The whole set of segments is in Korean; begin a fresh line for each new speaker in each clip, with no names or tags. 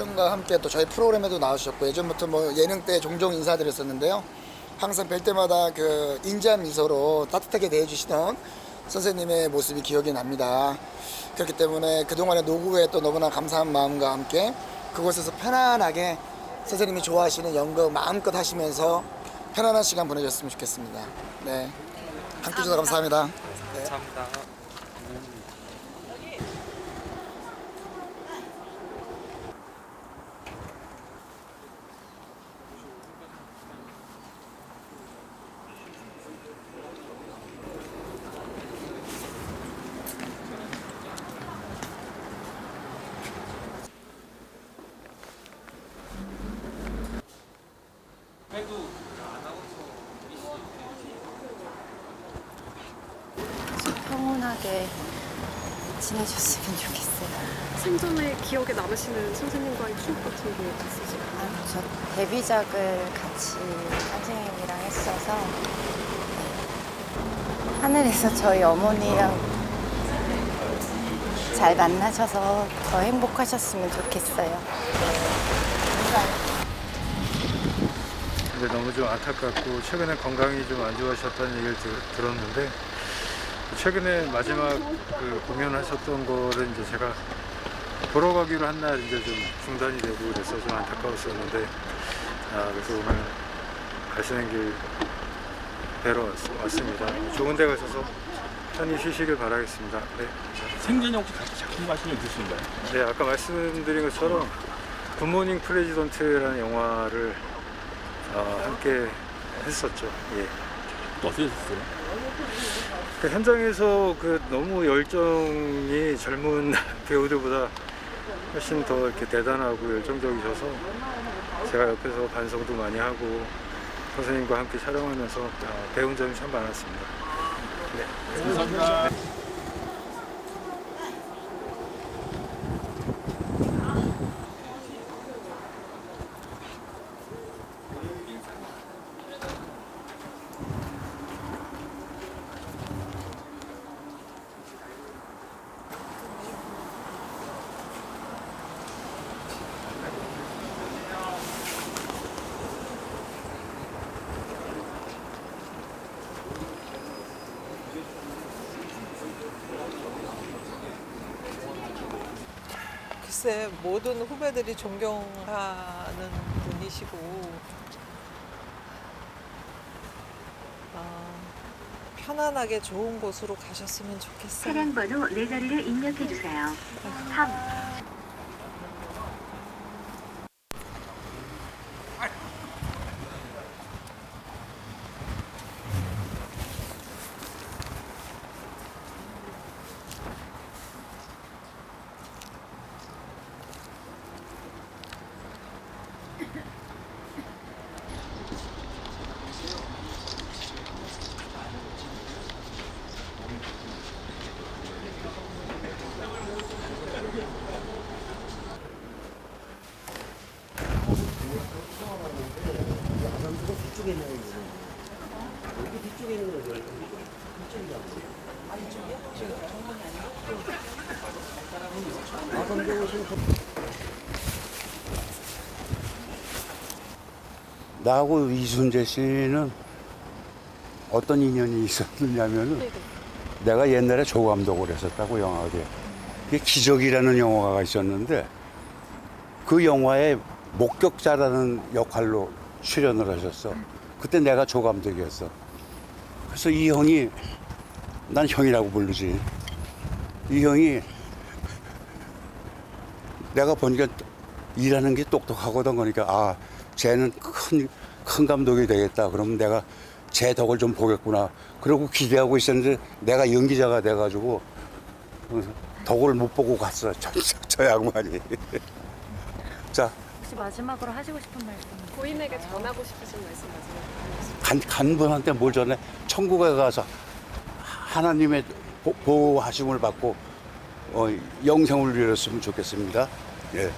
태경과 함께 또 저희 프로그램에도 나오셨고 예전부터 뭐 예능 때 종종 인사드렸었는데요. 항상 뵐 때마다 그 인자한 미소로 따뜻하게 대해주시던 선생님의 모습이 기억이 납니다. 그렇기 때문에 그동안의 노고에 또 너무나 감사한 마음과 함께 그곳에서 편안하게 선생님이 좋아하시는 연극 마음껏 하시면서 편안한 시간 보내셨으면 좋겠습니다. 네. 함께 해주셔서 감사합니다. 네.
감사합니다.
평온하게 지내셨으면 좋겠어요.
생전에 기억에 남으시는 선생님과의 추억 같은 게 있으실까요?
아, 저 데뷔작을 같이 선생님이랑 했어서 네. 하늘에서 저희 어머니랑 잘 만나셔서 더 행복하셨으면 좋겠어요.
근데 너무 좀 안타깝고 최근에 건강이 좀 안 좋아하셨다는 얘기를 들, 들었는데 최근에 마지막 그 공연하셨던 거를 이제 제가 보러 가기로 한 날 이제 좀 중단이 되고 그래서 좀 안타까웠었는데 아 그래서 오늘 가시는 길 뵈러 왔, 왔습니다. 좋은 데 가셔서 편히 쉬시길 바라겠습니다. 네.
생전에 혹시 같이 작품 하신 적 있으신가요?
네, 아까 말씀드린 것처럼 굿모닝 프레지던트라는 영화를 어, 함께 했었죠. 예.
어떠셨어요?
그 현장에서 그 너무 열정이 젊은 배우들보다 훨씬 더 이렇게 대단하고 열정적이셔서 제가 옆에서 반성도 많이 하고 선생님과 함께 촬영하면서 어, 배운 점이 참 많았습니다. 네.
감사합니다.
글쎄 모든 후배들이 존경하는 분이시고 아, 편안하게 좋은 곳으로 가셨으면 좋겠어요.
차량 번호 네 자리를 입력해 주세요. 3.
나하고 이순재 씨는 어떤 인연이 있었느냐면은 내가 옛날에 조 감독을 했었다고 영화에 그게 기적이라는 영화가 있었는데 그 영화에 목격자라는 역할로 출연을 하셨어. 그때 내가 조 감독이었어. 그래서 이 형이 난 형이라고 부르지. 이 형이 내가 보니까 일하는 게 똑똑하거든 그러니까 아 쟤는 큰, 큰 감독이 되겠다 그러면 내가 제 덕을 좀 보겠구나 그러고 기대하고 있었는데 내가 연기자가 돼가지고 덕을 못 보고 갔어 저, 저, 저 양반이 자
혹시 마지막으로 하시고 싶은 말씀?
고인에게 전하고 싶으신 말씀 마지막으로.
간, 간 분한테 뭘 전에 천국에 가서 하나님의 보- 보호하심을 받고 어, 영생을 누렸으면 좋겠습니다 예.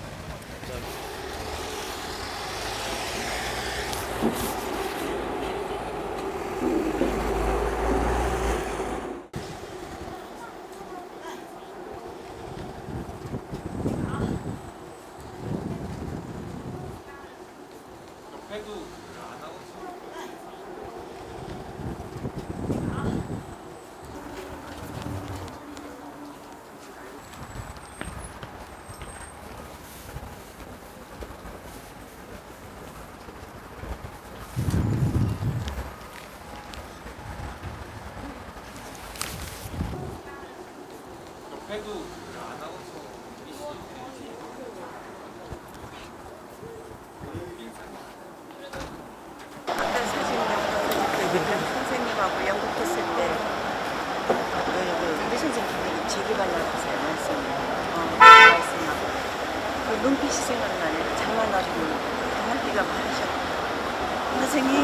어떤 사진을 선생님하고 연극했을 때 그, 우리 선생님이 재기발랄하세요 말씀을 어, 말씀하고. 그 눈빛이 생각나네 장난하시고 장난기가 많으셨고. 선생님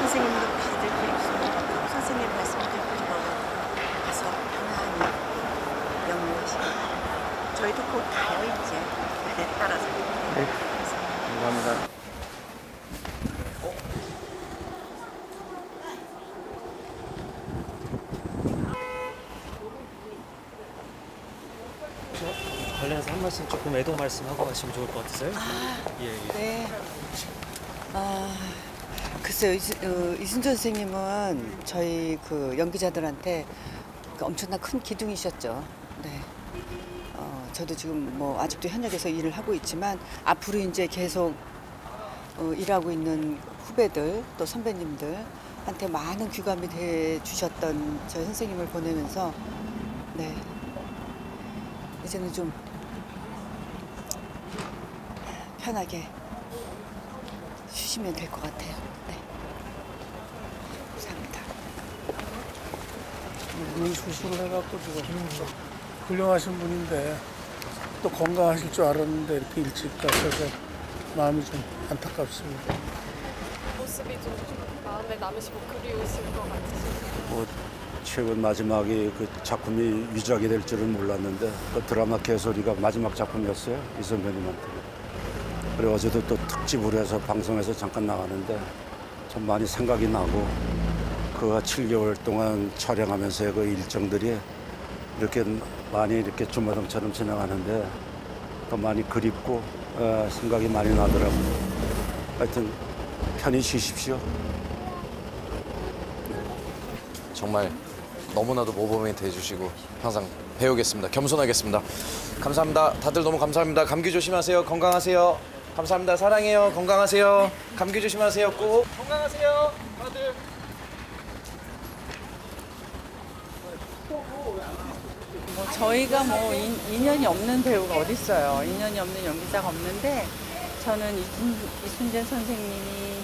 선생님 눈빛이 들고 있습니다. 선생님 말씀 듣고 싶어서 가서 편안히 영유하시고 저희도 곧 가요 이제 따라서
감사합니다.
관련해서 한 말씀 조금 애도 말씀하고 가시면 좋을 것 같으세요? 예, 예.
네. 아, 글쎄요, 이순, 어, 선생님은 저희 그 연기자들한테 그 엄청난 큰 기둥이셨죠. 네. 어, 저도 지금 뭐 아직도 현역에서 일을 하고 있지만 앞으로 이제 계속 어, 일하고 있는 후배들 또 선배님들한테 많은 귀감이 돼 주셨던 저희 선생님을 보내면서 네. 이제는 좀 편하게 쉬시면 될 것 같아요. 네. 감사합니다.
눈 수술을 해갖고 지금 훌륭하신 분인데 또 건강하실 줄 알았는데 이렇게 일찍 가셔서 마음이 좀 안타깝습니다.
모습이 좀 마음에 남으시고 그리우실 것 같으시죠?
뭐 최근 마지막에 그 작품이 위작이 될 줄은 몰랐는데 그 드라마 개소리가 마지막 작품이었어요 이 선배님한테. 그리고 어제도 또 특집으로 해서 방송에서 잠깐 나가는데 참 많이 생각이 나고 그 7개월 동안 촬영하면서의 그 일정들이 이렇게 많이 이렇게 주마등처럼 지나가는데 더 많이 그립고 어, 생각이 많이 나더라고요. 하여튼 편히 쉬십시오.
정말 너무나도 모범이 돼주시고 항상 배우겠습니다. 겸손하겠습니다. 감사합니다. 다들 너무 감사합니다. 감기 조심하세요. 건강하세요. 감사합니다. 사랑해요. 건강하세요. 감기 조심하세요. 꼭 건강하세요. 다들.
뭐 저희가 뭐 인, 인연이 없는 배우가 어디 있어요? 인연이 없는 연기자가 없는데 저는 이순, 이순 재 선생님이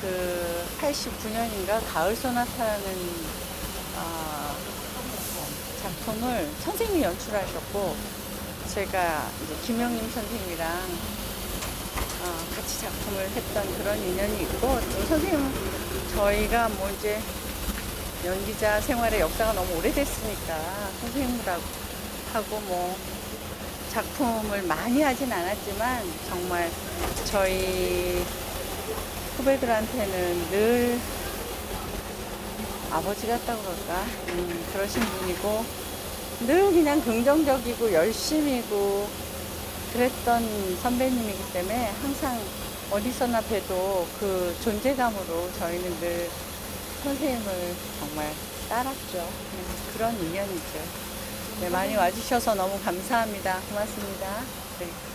그 89년인가 가을 소나타라는 아, 작품을 선생님이 연출하셨고 제가 이제 김영림 선생님이랑 어, 같이 작품을 했던 그런 인연이 있고 또 선생님 저희가 뭐 이제 연기자 생활의 역사가 너무 오래됐으니까 선생님하고 하고 뭐 작품을 많이 하진 않았지만 정말 저희 후배들한테는 늘 아버지 같다고 그럴까? 음, 그러신 분이고 늘 그냥 긍정적이고 열심이고 그랬던 선배님이기 때문에 항상 어디서나 봬도 그 존재감으로 저희는 늘 선생님을 정말 따랐죠. 네, 그런 인연이죠. 네, 많이 와주셔서 너무 감사합니다. 고맙습니다. 네.